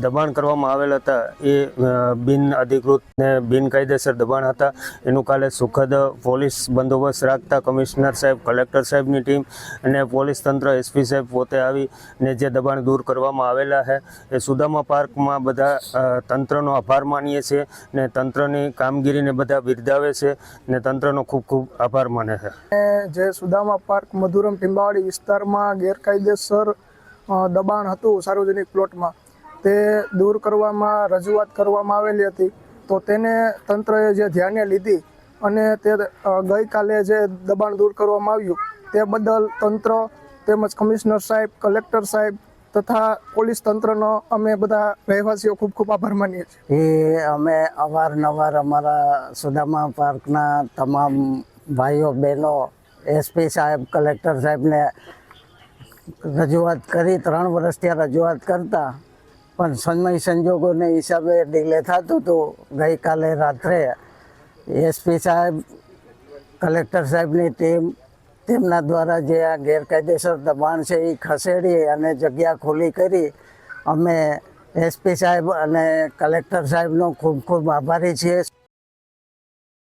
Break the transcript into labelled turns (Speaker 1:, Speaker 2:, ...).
Speaker 1: દબાણ કરવામાં આવેલ હતા. એ બિન અધિકૃત ને બિનકાયદેસર દબાણ હતા. એનું કાલે સુખદ પોલીસ બંદોબસ્ત રાખતા કમિશનર સાહેબ, કલેક્ટર સાહેબની ટીમ અને પોલીસ તંત્ર એસપી સાહેબ પોતે આવી ને જે દબાણ દૂર કરવામાં આવેલા છે એ સુદામા પાર્કમાં બધા તંત્રનો આભાર માનીએ છીએ ને તંત્રની કામગીરીને બધા બિરદાવે છે ને તંત્રનો ખૂબ ખૂબ આભાર માને છે.
Speaker 2: જે સુદામા પાર્ક મધુરમ ટીંબાવાડી વિસ્તારમાં ગેરકાયદેસર દબાણ હતું સાર્વજનિક પ્લોટમાં તે દૂર કરવામાં, રજૂઆત કરવામાં આવેલી હતી. તો તેને તંત્રએ જે ધ્યાને લીધી અને તે ગઈકાલે જે દબાણ દૂર કરવામાં આવ્યું, તે બદલ તંત્ર તેમજ કમિશનર સાહેબ, કલેક્ટર સાહેબ તથા પોલીસ તંત્રનો અમે બધા રહેવાસીઓ ખૂબ ખૂબ આભાર માનીએ છીએ.
Speaker 3: એ અમે અવારનવાર અમારા સુદામા પાર્કના તમામ ભાઈઓ, બહેનો એસપી સાહેબ, કલેક્ટર સાહેબને રજૂઆત કરી, ત્રણ વર્ષ ત્યાં રજૂઆત કરતા પણ સમય સંજોગોને હિસાબે ડિલે થતું હતું ગઈકાલે રાત્રે એસપી સાહેબ, કલેક્ટર સાહેબની ટીમ તેમના દ્વારા જે આ ગેરકાયદેસર દબાણ છે એ ખસેડી અને જગ્યા ખુલ્લી કરી અમે એસપી સાહેબ અને કલેક્ટર સાહેબનો ખૂબ ખૂબ આભારી છીએ.